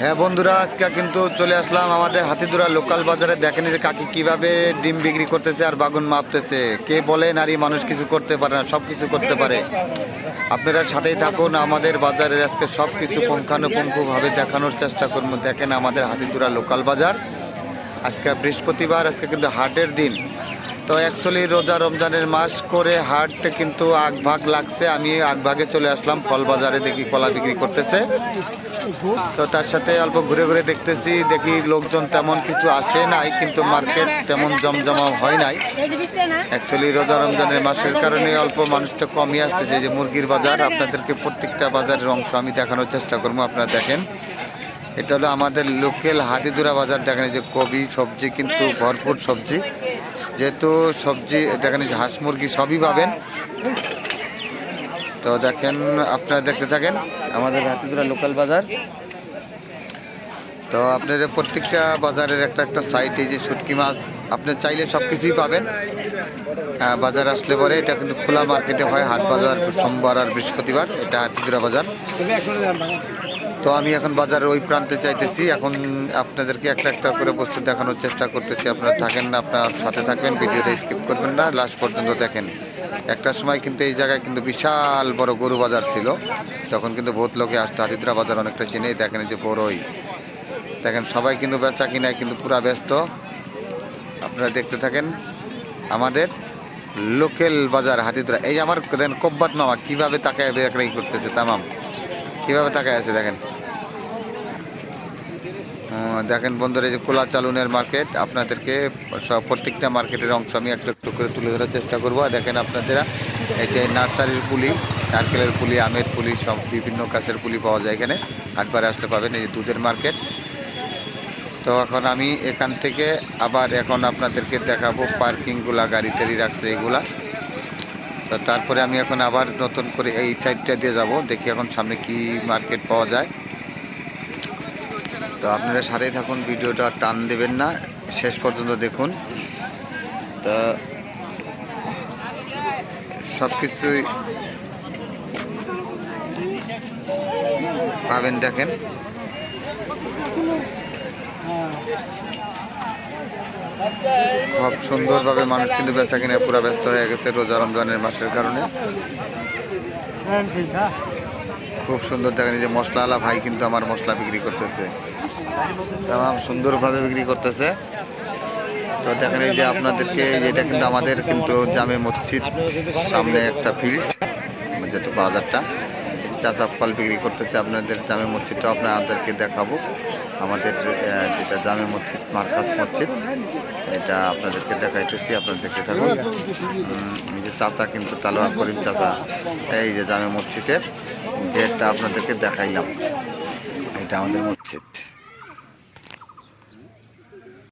হ্যাঁ বন্ধুরা, আজকে কিন্তু চলে আসলাম আমাদের হাতিদুরা লোকাল বাজারে। দেখেন যে কাকি কীভাবে ডিম বিক্রি করতেছে আর বাগুন মাপতেছে। কে বলে নারী মানুষ কিছু করতে পারে না সব কিছু করতে পারে। আপনারা সাথেই থাকুন, আমাদের বাজারের আজকে সব কিছু পুঙ্খানুপুঙ্খভাবে দেখানোর চেষ্টা করব। দেখেন আমাদের হাতিদুরা লোকাল বাজার। আজকে বৃহস্পতিবার, আজকে কিন্তু হাটের দিন। তো অ্যাকচুয়ালি রোজা রমজানের মাস করে হাট কিন্তু আগভাগ লাগছে। আমি আগভাগে চলে আসলাম, ফল বাজারে দেখি কলা বিক্রি করতেছে। তো তার সাথে অল্প ঘুরে ঘুরে দেখতেছি, দেখি লোকজন তেমন কিছু আসে নাই, কিন্তু মার্কেট তেমন জমজমা হয় নাই। অ্যাকচুয়ালি রোজা রমজানের মাসের কারণে অল্প মানুষটা কমই আসতেছে। যে মুরগির বাজার, আপনাদেরকে প্রত্যেকটা বাজারের অংশ আমি দেখানোর চেষ্টা করব, আপনারা দেখেন। এটা হলো আমাদের লোকাল হাতিদুরা বাজার, দেখেন যে কবি সবজি, কিন্তু ভরপুর সবজি। যেহেতু সবজি যে হাঁস মুরগি সবই পাবেন। তো দেখেন আপনারা দেখতে থাকেন আমাদের হাতিদুরা লোকাল বাজার। তো আপনাদের প্রত্যেকটা বাজারের একটা একটা এই যে শুটকি মাছ আপনি চাইলে সব কিছুই পাবেন। আহ, বাজার আসলে পরে এটা কিন্তু খোলা মার্কেটে হয় হাট বাজার সোমবার আর বৃহস্পতিবার এটা হাতিদুরা বাজার। তো আমি এখন বাজারের ওই প্রান্তে চাইতেছি এখন আপনাদেরকে একটা একটা করে বস্তু দেখানোর চেষ্টা করতেছি। আপনারা থাকেন না, আপনার সাথে থাকবেন, ভিডিওটা স্কিপ করবেন না, লাস্ট পর্যন্ত দেখেন। একটা সময় কিন্তু এই জায়গায় কিন্তু বিশাল বড় গরু বাজার ছিল। তখন কিন্তু বহুত লোকে আসতো। হাতিদুরা বাজার অনেকটা চিনেই। দেখেন যে বড়ই। দেখেন, সবাই কিন্তু বেচা কিনায় কিন্তু পুরা ব্যস্ত। আপনারা দেখতে থাকেন আমাদের লোকাল বাজার, হাতিদুরা। এই আমার দেন কব্বাত মামা কীভাবে তাকায় করতেছে, তামাম। কীভাবে তাকায় আছে, দেখেন। দেখেন বন্ধুরা, এই যে কোলা চালুনের মার্কেট আপনাদেরকে সব প্রত্যেকটা মার্কেটের অংশ আমি একটু একটু করে তুলে ধরার চেষ্টা করব। আর দেখেন আপনাদেরা, এই যে নার্সারির পুলি, নারকেলের পুলি, আমের পুলি, সব বিভিন্ন গাছের পুলি পাওয়া যায় এখানে। হাটবারে আসলে পাবেন এই যে দুধের মার্কেট তো এখন আমি এখান থেকে আবার এখন আপনাদেরকে দেখাবো পার্কিংগুলা গাড়ি টাড়ি রাখছে এগুলা। তো তারপরে আমি এখন আবার নতুন করে এই সাইডটা দিয়ে যাব, দেখি এখন সামনে কি মার্কেট পাওয়া যায়। তো আপনারা সাথেই থাকুন ভিডিওটা টান দেবেন না শেষ পর্যন্ত দেখুন। তা সব কিছুই পাবেন দেখেন। খুব সুন্দরভাবে মানুষ কিন্তু বেচা কিনে পুরো ব্যস্ত হয়ে গেছে রোজা রমজানের মাসের কারণে। খুব সুন্দর দেখেন এই যে মশলাওয়ালা ভাই কিন্তু আমার মশলা বিক্রি করতেছে। তাম সুন্দরভাবে বিক্রি করতেছে। তো দেখেন এই যে আপনাদেরকে এটা কিন্তু আমাদের কিন্তু জামে মসজিদ সামনে একটা ফিল্ড যেহেতু বাজারটা। চাচা ফল বিক্রি করতেছে আপনাদের জামে মসজিদটাও আপনাদেরকে দেখাবো আমাদের যেটা জামে মসজিদ, মার্কাস মসজিদ। এটা আপনাদেরকে দেখাইতেছি, আপনারা দেখতে থাকুন। যে চাচা কিন্তু তালোয়ার করিম চাচা, এই যে জামে মসজিদের গেটটা আপনাদেরকে দেখাইলাম। এটা আমাদের মসজিদ।